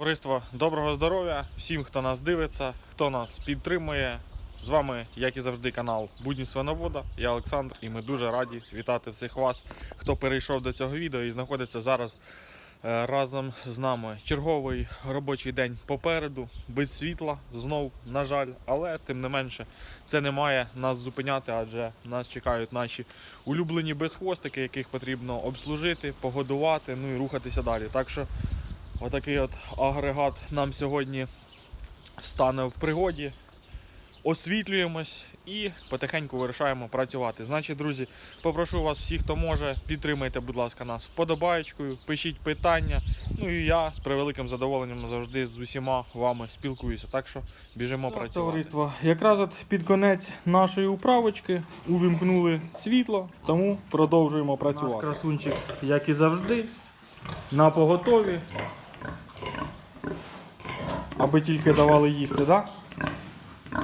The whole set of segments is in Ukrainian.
Товариство, доброго здоров'я всім, хто нас дивиться, хто нас підтримує. З вами, як і завжди, канал Будні Свиновода. Я Олександр, і ми дуже раді вітати всіх вас, хто перейшов до цього відео і знаходиться зараз е, разом з нами. Черговий робочий день попереду, без світла, знов, на жаль, але тим не менше це не має нас зупиняти, адже нас чекають наші улюблені безхвостики, яких потрібно обслужити, погодувати, ну і рухатися далі. Так що Отакий от агрегат нам сьогодні стане в пригоді. Освітлюємось і потихеньку вирішаємо працювати. Значить, друзі, попрошу вас всіх, хто може, підтримайте, будь ласка, нас вподобаєчкою, пишіть питання. Ну і я з превеликим задоволенням завжди з усіма вами спілкуюся. Так що біжимо працювати. Товариство, якраз от під конець нашої управочки увімкнули світло, тому продовжуємо працювати. Наш красунчик, як і завжди, на поготові. Аби тільки давали їсти, так?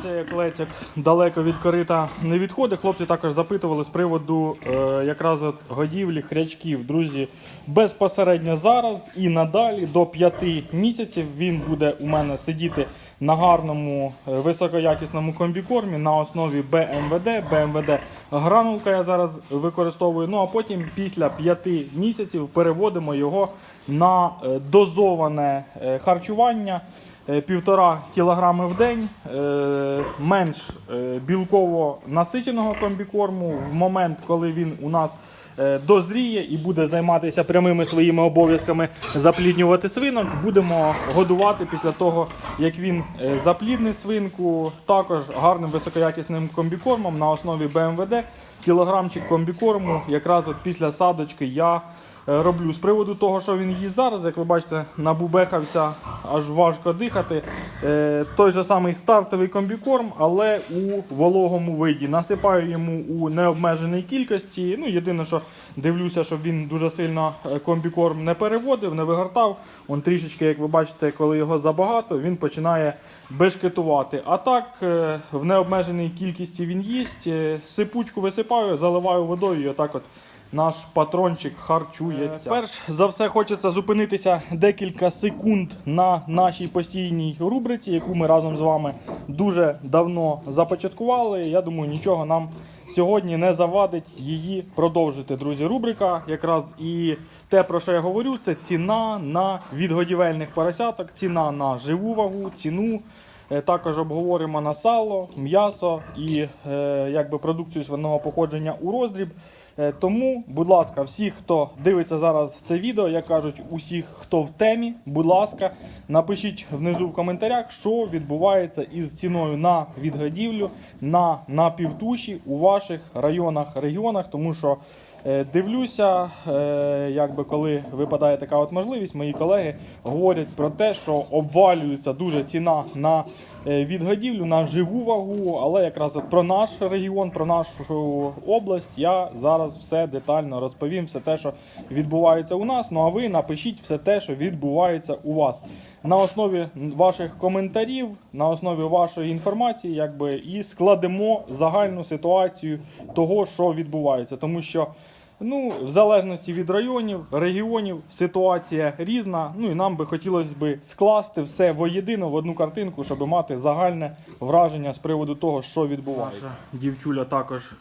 Це як лецяк далеко від корита не відходить. Хлопці також запитували з приводу е, якраз от годівлі хрячків. Друзі, безпосередньо зараз і надалі до 5 місяців він буде у мене сидіти на гарному е, високоякісному комбікормі на основі БМВД. БМВД гранулка я зараз використовую. Ну а потім після 5 місяців переводимо його на е, дозоване е, харчування. Е, Півтора кілограми в день, е, менш е, білково насиченого комбікорму в момент, коли він у нас дозріє і буде займатися прямими своїми обов'язками запліднювати свинок, будемо годувати після того, як він запліднить свинку, також гарним високоякісним комбікормом на основі БМВД. Кілограмчик комбікорму, якраз от після садочки я роблю. З приводу того, що він їсть зараз, як ви бачите, набубехався, аж важко дихати. Е, Той же самий стартовий комбікорм, але у вологому виді. Насипаю йому у необмеженій кількості. Ну, єдине, що дивлюся, щоб він дуже сильно е, комбікорм не переводив, не вигортав. Он трішечки, як ви бачите, коли його забагато, він починає бешкетувати. А так, е, в необмеженій кількості він їсть. Е, Сипучку висипаю, заливаю водою і отак от наш патрончик харчується. Перш за все хочеться зупинитися декілька секунд на нашій постійній рубриці, яку ми разом з вами дуже давно започаткували. Я думаю, нічого нам сьогодні не завадить її продовжити. Друзі, рубрика якраз і те, про що я говорю, це ціна на відгодівельних поросяток, ціна на живу вагу, ціну. Е, Також обговоримо на сало, м'ясо і е, якби продукцію свиного походження у роздріб. Е, Тому, будь ласка, всі, хто дивиться зараз це відео, як кажуть, усіх, хто в темі, будь ласка, напишіть внизу в коментарях, що відбувається із ціною на відгодівлю на напівтуші у ваших районах, регіонах, тому що. Е, Дивлюся, е, якби коли випадає така от можливість, мої колеги говорять про те, що обвалюється дуже ціна на е, відгодівлю, на живу вагу. Але якраз про наш регіон, про нашу область я зараз все детально розповім, все те, що відбувається у нас. Ну а ви напишіть все те, що відбувається у вас. На основі ваших коментарів, на основі вашої інформації, якби і складемо загальну ситуацію того, що відбувається, тому що. Ну, в залежності від районів, регіонів, ситуація різна. Ну і нам би хотілося би скласти все воєдино в одну картинку, щоб мати загальне враження з приводу того, що відбувається. Наша дівчуля також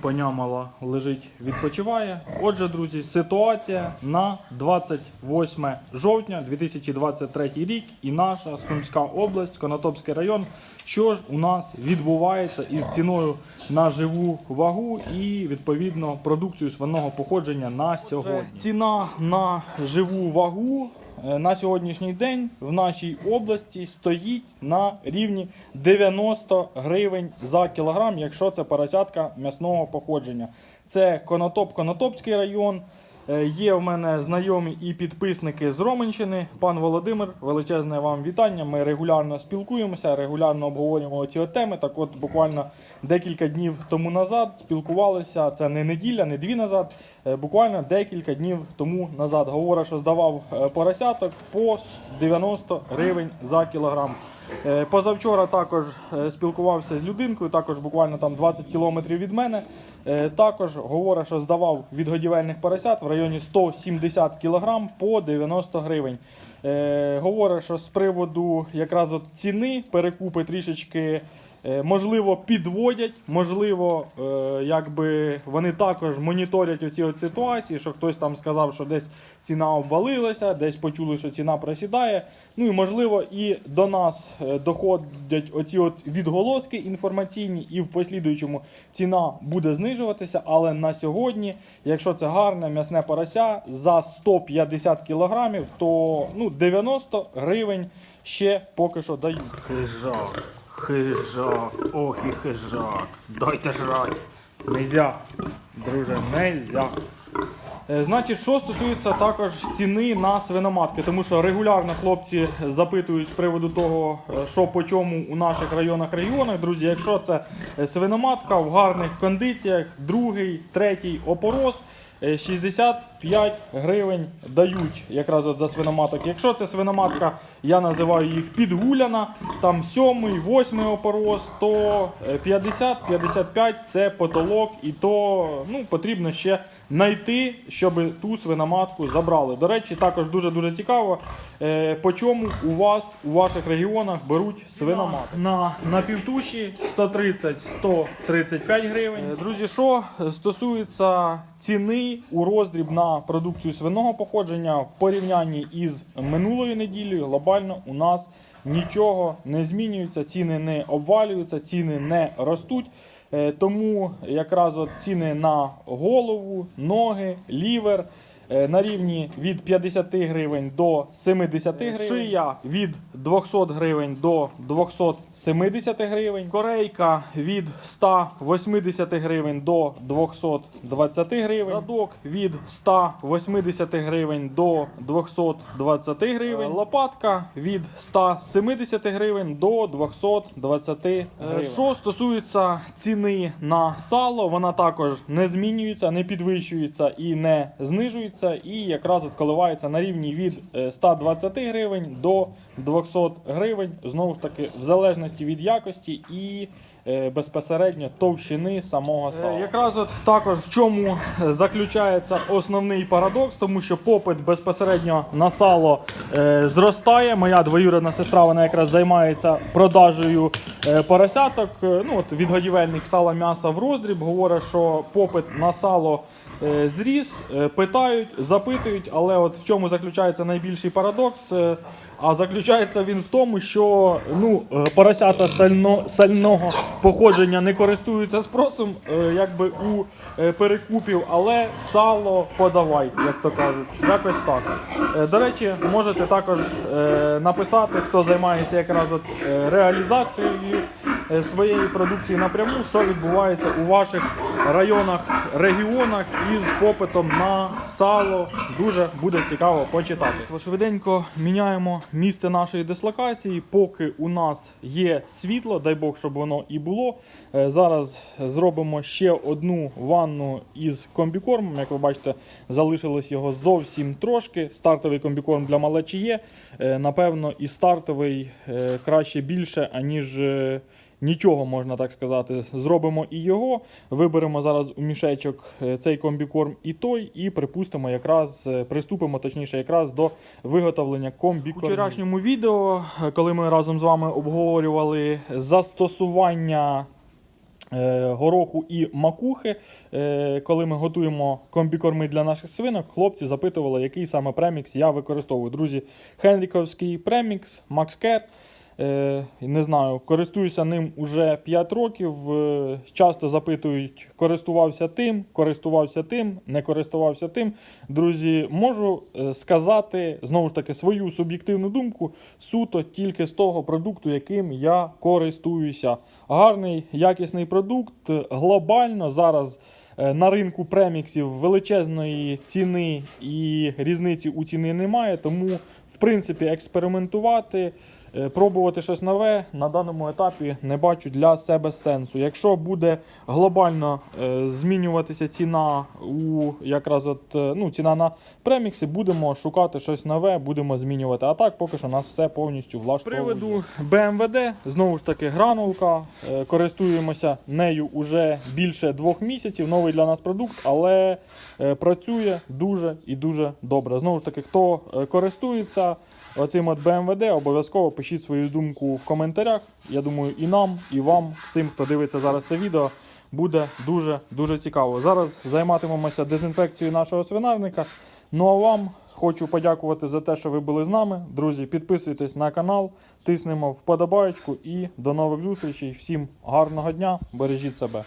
понямала, лежить, відпочиває. Отже, друзі, ситуація на 28 жовтня 2023 рік і наша Сумська область, Конотопський район. Що ж у нас відбувається із ціною на живу вагу і відповідно продукцію свиного походження на сьогодні? Ціна на живу вагу на сьогоднішній день в нашій області стоїть на рівні 90 гривень за кілограм, якщо це поросятка м'ясного походження. Це Конотоп, Конотопський район. Е, Є в мене знайомі і підписники з Роменщини. Пан Володимир, величезне вам вітання. Ми регулярно спілкуємося, регулярно обговорюємо ці теми. Так от буквально декілька днів тому назад спілкувалися. Це не неділя, не дві назад. е, Буквально декілька днів тому назад. Говорить, що здавав е, поросяток по 90 гривень за кілограм. Е, Позавчора також е, спілкувався з людинкою, також буквально там 20 кілометрів від мене. Е, Також говорить, що здавав від годівельних поросят в районі 170 кілограм по 90 гривень. Говорить, що з приводу якраз от ціни перекупи трішечки. Е, Можливо, підводять, можливо, е, якби вони також моніторять оці от ситуації, що хтось там сказав, що десь ціна обвалилася, десь почули, що ціна просідає. Ну і можливо, і до нас е, доходять оці от відголоски інформаційні, і в послідуючому ціна буде знижуватися. Але на сьогодні, якщо це гарне м'ясне порося за 150 кілограмів, то ну 90 гривень ще поки що дають. Хижак, Хижак, ох і хижак. Дайте жрать. Нельзя, друже, нельзя. Значить, що стосується також ціни на свиноматки, тому що регулярно хлопці запитують з приводу того, е, що по чому у наших районах регіонах. Друзі, якщо це е, свиноматка в гарних кондиціях, другий, третій опорос е, 60 5 гривень дають якраз от за свиноматок. Якщо це свиноматка, я називаю їх підгуляна, там 7, 8 опорос, то е, 50-55 це потолок, і то ну, потрібно ще знайти, щоб ту свиноматку забрали. До речі, також дуже-дуже цікаво, е, по чому у вас у ваших регіонах беруть свиноматок. На на півтуші 130-135 гривень. Е, друзі, що стосується ціни у роздріб на продукцію свиного походження в порівнянні із минулою неділею, глобально у нас нічого не змінюється, ціни не обвалюються, ціни не ростуть. Е, Тому якраз от ціни на голову, ноги, лівер на рівні від 50 гривень до 70 гривень. Шия від 200 гривень до 270 гривень. Корейка від 180 гривень до 220 гривень. Задок від 180 гривень до 220 гривень. Лопатка від 170 гривень до 220 гривень. Що стосується ціни на сало, вона також не змінюється, не підвищується і не знижується. І якраз от коливається на рівні від е, 120 гривень до 200 гривень. Знову ж таки, в залежності від якості і е, безпосередньо товщини самого сала. якраз от також в чому заключається основний парадокс, тому що попит безпосередньо на сало е, зростає. Моя двоюрідна сестра вона якраз займається продажею е, поросяток. Е, Ну от відгодівельник сала м'яса в роздріб говорить, що попит на сало. Е, Зріс, Е, питають, запитують, але от в чому заключається найбільший парадокс? Е, А заключається він в тому, що ну, поросята сально, сального походження не користуються спросом, якби у перекупів, але сало подавай, як то кажуть. Якось так. До речі, можете також написати, хто займається якраз от реалізацією своєї продукції напряму, що відбувається у ваших районах, регіонах із попитом на сало. Дуже буде цікаво почитати. Швиденько міняємо місце нашої дислокації, поки у нас є світло, дай Бог, щоб воно і було. Е, Зараз зробимо ще одну ванну із комбікормом. Як ви бачите, залишилось його зовсім трошки. Стартовий комбікорм для малечі є. Е, Напевно, і стартовий е, краще більше, аніж. Нічого можна так сказати. Зробимо і його. Виберемо зараз у мішечок е, цей комбікорм і той, і припустимо, якраз е, приступимо точніше, якраз до виготовлення комбікорму. У вчорашньому відео, е, коли ми разом з вами обговорювали застосування. Гороху і макухи, коли ми готуємо комбікорми для наших свинок, хлопці запитували, який саме премікс я використовую. Друзі, Хенріковський премікс, Макскер. Е, не знаю, користуюся ним уже 5 років. Е, часто запитують, користувався тим, користувався тим, не користувався тим. Друзі, можу е, сказати знову ж таки свою суб'єктивну думку суто тільки з того продукту, яким я користуюся. Гарний, якісний продукт. Глобально зараз. На ринку преміксів величезної ціни і різниці у ціни немає, тому в принципі експериментувати Пробувати щось нове на даному етапі не бачу для себе сенсу. Якщо буде глобально е, змінюватися ціна у якраз от е, ну, ціна на преміксі, будемо шукати щось нове, будемо змінювати. А так поки що нас все повністю влаштовує. З приводу BMWD, знову ж таки, гранулка. Е, Користуємося нею уже більше двох місяців. Новий для нас продукт, але е, працює дуже і дуже добре. Знову ж таки, хто е, користується оцим от BMWD, обов'язково пишіть свою думку в коментарях. Я думаю, і нам, і вам, всім, хто дивиться зараз це відео, буде дуже дуже цікаво. Зараз займатимемося дезінфекцією нашого свинарника. Ну а вам хочу подякувати за те, що ви були з нами. Друзі, підписуйтесь на канал, тиснемо вподобаєчку і до нових зустрічей. Всім гарного дня, бережіть себе.